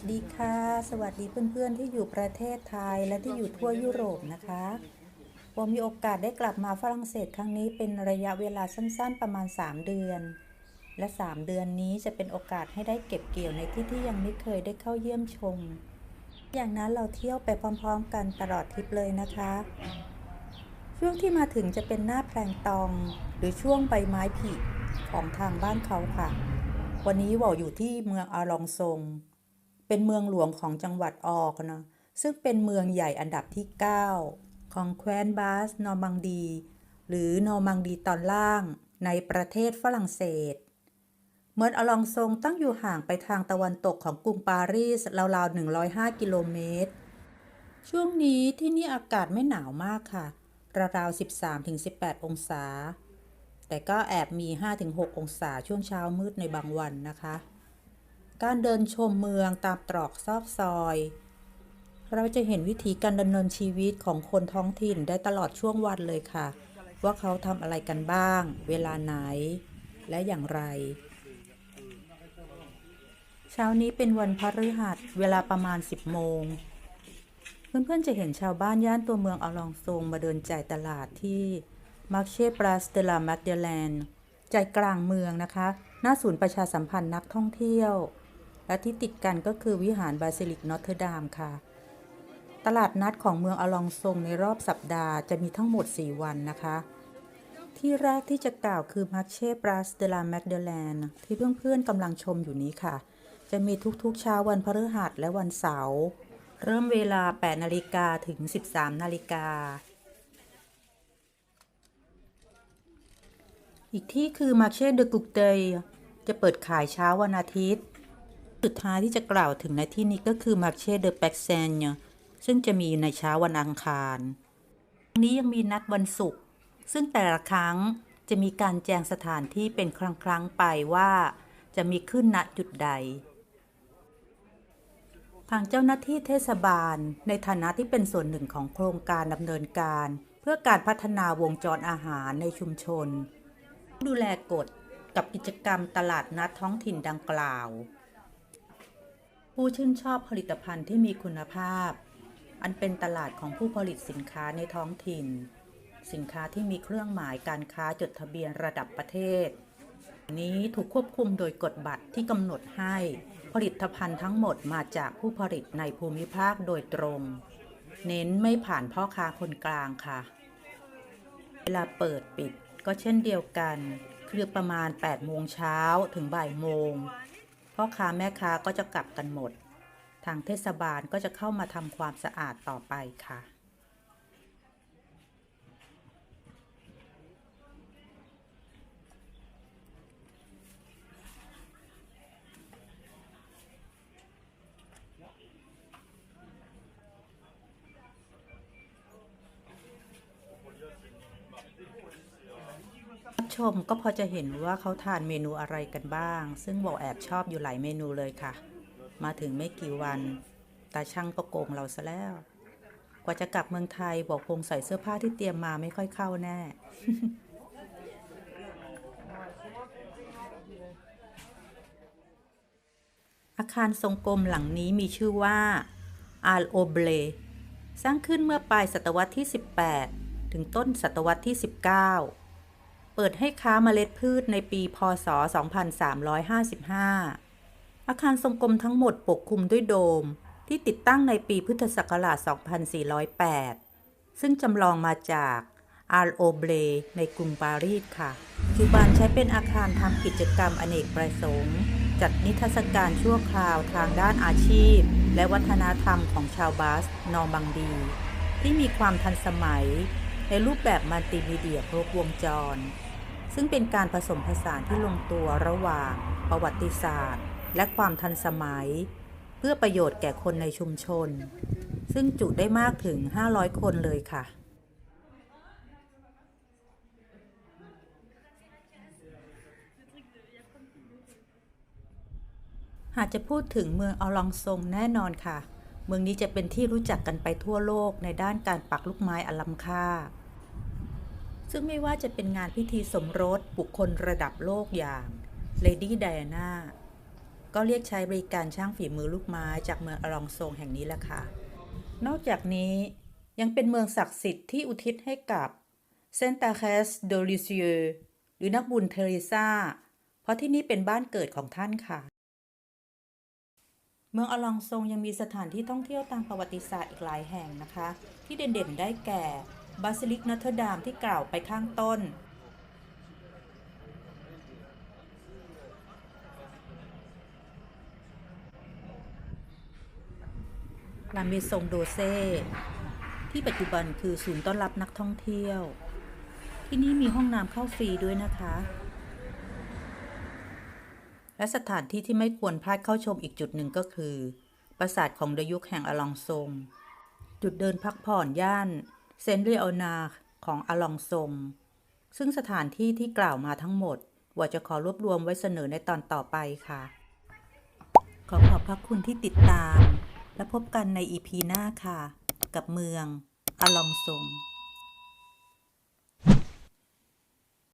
วัสดีค่ะ สวัสดีเพื่อนๆที่อยู่ประเทศไทยและที่อยู่ทั่วยุโรปนะคะผมมีโอกาสได้กลับมาฝรั่งเศสครั้งนี้เป็นระยะเวลาสั้นๆประมาณ 3 เดือน และ 3 เดือนนี้จะเป็นโอกาสให้ได้เก็บเกี่ยวในที่ที่ยังไม่เคยได้เข้าเยี่ยมชม อย่างนั้นเราเที่ยวไปพร้อมๆ กันตลอดทริปเลยนะคะ ช่วงที่มาถึงจะเป็นหน้าแพลงตอง หรือช่วงใบไม้ผลิของทางบ้านเขาค่ะ วันนี้วออยู่ที่เมืองอาลองซง เป็นเมืองหลวงของจังหวัดออกนะซึ่งเป็นเมืองใหญ่อันดับที่ 9 ของแคว้นบาสนอร์มังดี หรือนอร์มังดีตอนล่างในประเทศฝรั่งเศส เมืองอลองซงตั้งอยู่ห่างไปทางตะวันตกของกรุงปารีสราวๆ 105 กิโลเมตร ช่วงนี้ที่นี่อากาศไม่หนาวมากค่ะ ราวๆ 13-18 องศา แต่ก็แอบมี 5-6 องศาช่วงเช้ามืดในบางวันนะคะ การเดินชมเมืองตามตรอกซอกซอย เราจะเห็นวิธีการดำเนินชีวิตของคนท้องถิ่นได้ตลอดช่วงวันเลยค่ะ ว่าเขาทำอะไรกันบ้าง เวลาไหน และอย่างไร เช้านี้เป็นวันพฤหัสเวลาประมาณ 10 โมง เพื่อนๆจะเห็นชาวบ้านย่านตัวเมืองอลองซงมาเดินจ่ายตลาดที่มาร์เช่ปราสเตลามาเดแลนใจกลางเมืองนะคะ หน้าศูนย์ประชาสัมพันธ์นักท่องเที่ยว และที่ติดกันก็คือวิหารบาซิลิกนอตเทอร์ดามค่ะ ตลาดนัดของเมืองอลองซงในรอบสัปดาห์จะมีทั้งหมด 4 วันนะคะ ที่แรกที่จะกล่าวคือมาร์เช่ปราสเตลาแมกเดแลนที่เพื่อนๆกำลังชมอยู่นี้ค่ะ จะมีทุกๆเช้าวันพฤหัสและวันเสาร์เริ่มเวลา 8 นาฬิกาถึง 13 นาฬิกาอีกที่คือมาร์เช่เดอกุกเตยจะเปิดขายเช้าวันอาทิตย์ สุดท้ายที่จะกล่าวถึงในที่นี้ก็คือมาร์เช่เดอแปกเซนซึ่งจะมีในเช้าวันอังคารนี้ยังมีนัดวันศุกร์ซึ่งแต่ละครั้งจะมีการแจ้งสถานที่เป็นครั้งๆไปว่าจะมีขึ้นณจุดใด ทางเจ้าหน้าที่เทศบาล ในฐานะที่เป็นส่วนหนึ่งของโครงการดำเนินการ เพื่อการพัฒนาวงจรอาหารในชุมชน ดูแลกฎกับกิจกรรมตลาดนัดท้องถิ่นดังกล่าว ผู้ชื่นชอบผลิตภัณฑ์ที่มีคุณภาพ อันเป็นตลาดของผู้ผลิตสินค้าในท้องถิ่น สินค้าที่มีเครื่องหมายการค้าจดทะเบียนระดับประเทศ นี้ถูกควบคุมโดยกฎบัตรที่กำหนดให้ ผลิตภัณฑ์ทั้งหมดมาจากผู้ผลิตในภูมิภาคโดยตรง เน้นไม่ผ่านพ่อค้าคนกลางค่ะ เวลาเปิดปิดก็เช่นเดียวกัน คือประมาณ8โมงเช้าถึงบ่ายโมง พ่อค้าแม่ค้าก็จะกลับกันหมด ทางเทศบาลก็จะเข้ามาทำความสะอาดต่อไปค่ะ ชมก็พอจะเห็นว่าเขาทานเมนูอะไรกันบ้าง ซึ่งบอกแอบชอบอยู่หลายเมนูเลยค่ะ มาถึงไม่กี่วันตาช่างก็โกงเราซะแล้ว กว่าจะกลับเมืองไทยบอกคงใส่เสื้อผ้าที่เตรียมมาไม่ค่อยเข้าแน่ อาคารทรงกลมหลังนี้มีชื่อว่าอาร์โอเบลสร้างขึ้นเมื่อปลายศตวรรษที่ 18 ถึงต้นศตวรรษที่ 19 เปิดให้ค้าเมล็ดพืชในปี พ.ศ.2355 อาคารทรงกลมทั้งหมดปกคลุมด้วยโดม ที่ติดตั้งในปีพุทธศักราช 2408 ซึ่งจำลองมาจากอาร์โอเบลในกรุงปารีสค่ะปัจจุบันใช้เป็นอาคารทำกิจกรรมอเนกประสงค์ จัดนิทรรศการชั่วคราวทางด้านอาชีพ และวัฒนธรรมของชาวบาส นอร์บังดี ที่มีความทันสมัย ในรูปแบบมัลติมีเดียครบวงจร ซึ่งเป็นการผสมผสานที่ลงตัวระหว่างประวัติศาสตร์ และความทันสมัย เพื่อประโยชน์แก่คนในชุมชน ซึ่งจุได้มากถึง 500 คนเลยค่ะหากจะพูดถึงเมืองอลองซงแน่นอนค่ะ เมืองนี้จะเป็นที่รู้จักกันไปทั่วโลกในด้านการปักลูกไม้อลัมค่า ซึ่งไม่ว่าจะเป็นงานพิธีสมรสบุคคลระดับโลกอย่างเลดี้ไดอาน่าก็เรียกใช้บริการช่างฝีมือลูกไม้จากเมืองอลองซงแห่งนี้แหละค่ะ นอกจากนี้ยังเป็นเมืองศักดิ์สิทธิ์ที่อุทิศให้กับเซนตาแคสโดลิเซียหรือนักบุญเทเรซาเพราะที่นี่เป็นบ้านเกิดของท่านค่ะ เมืองอลองซงยังมีสถานที่ท่องเที่ยวทางประวัติศาสตร์อีกหลายแห่งนะคะ ที่เด่นๆได้แก่ บาซิลิกนอตเทอร์ดามที่กล่าวไปข้างต้น ลาเมซงโดเซที่ปัจจุบันคือศูนย์ต้อนรับนักท่องเที่ยว ที่นี่มีห้องน้ำเข้าฟรีด้วยนะคะ และสถานที่ที่ไม่ควรพลาดเข้าชมอีกจุดหนึ่งก็คือ ปราสาทของดยุคแห่งอลองซงจุดเดินพักผ่อนย่าน เซนต์เลโอนาของอลองซงซึ่งสถานที่ที่กล่าวมาทั้งหมดว่าจะขอรวบรวมไว้เสนอในตอนต่อไปค่ะ ขอขอบพระคุณที่ติดตาม และพบกันในอีพีหน้าค่ะ กับเมืองอลองซง